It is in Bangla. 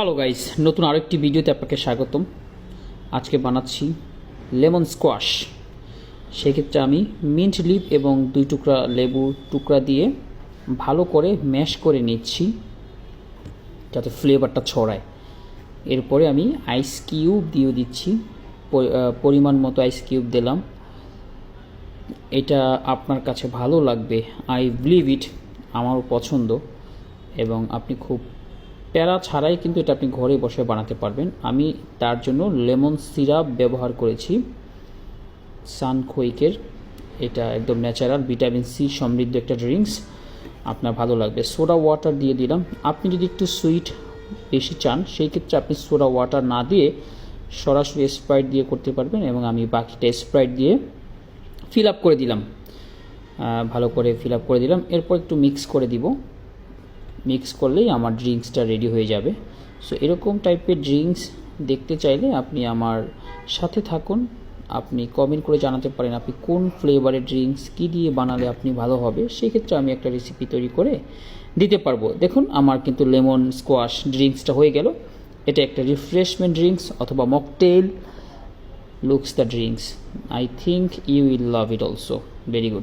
হ্যালো গাইস নতুন আরেকটি ভিডিওতে আপনাকে স্বাগতম। আজকে বানাচ্ছি লেমন স্কোয়াশ। সেক্ষেত্রে আমি মিন্ট লিপ এবং দুই টুকরা লেবু টুকরা দিয়ে ভালো করে ম্যাশ করে নিচ্ছি, যাতে ফ্লেভারটা ছড়ায়। এরপরে আমি আইস কিউব দিয়ে দিচ্ছি। পরিমাণ মতো আইস কিউব দিলাম। এটা আপনার কাছে ভালো লাগবে। I believe it. আমারও পছন্দ এবং আপনি খুব প্যারা ছাড়াই কিন্তু এটা আপনি ঘরে বসে বানাতে পারবেন। আমি তার জন্য লেমন সিরাপ ব্যবহার করেছি। সানখোইকের এটা একদম ন্যাচারাল, ভিটামিন সি সমৃদ্ধ একটা ড্রিঙ্কস। আপনার ভালো লাগবে। সোডা ওয়াটার দিয়ে দিলাম। আপনি যদি একটু সুইট বেশি চান, সেই ক্ষেত্রে আপনি সোডা ওয়াটার না দিয়ে সরাসরি স্প্রাইট দিয়ে করতে পারবেন এবং আমি বাকিটা স্প্রাইট দিয়ে ফিল আপ করে দিলাম। ভালো করে ফিল আপ করে দিলাম। এরপর একটু মিক্স করে দিব। মিক্স করলেই আমার ড্রিঙ্কসটা রেডি হয়ে যাবে। সো এরকম টাইপের ড্রিঙ্কস দেখতে চাইলে আপনি আমার সাথে থাকুন। আপনি কমেন্ট করে জানাতে পারেন আপনি কোন ফ্লেভারের ড্রিঙ্কস কী দিয়ে বানালে আপনি ভালো হবে। সেক্ষেত্রে আমি একটা রেসিপি তৈরি করে দিতে পারব। দেখুন, আমার কিন্তু লেমন স্কোয়াশ ড্রিঙ্কসটা হয়ে গেল। এটা একটা রিফ্রেশমেন্ট ড্রিঙ্কস অথবা mocktail looks the drinks i think you will love it also very good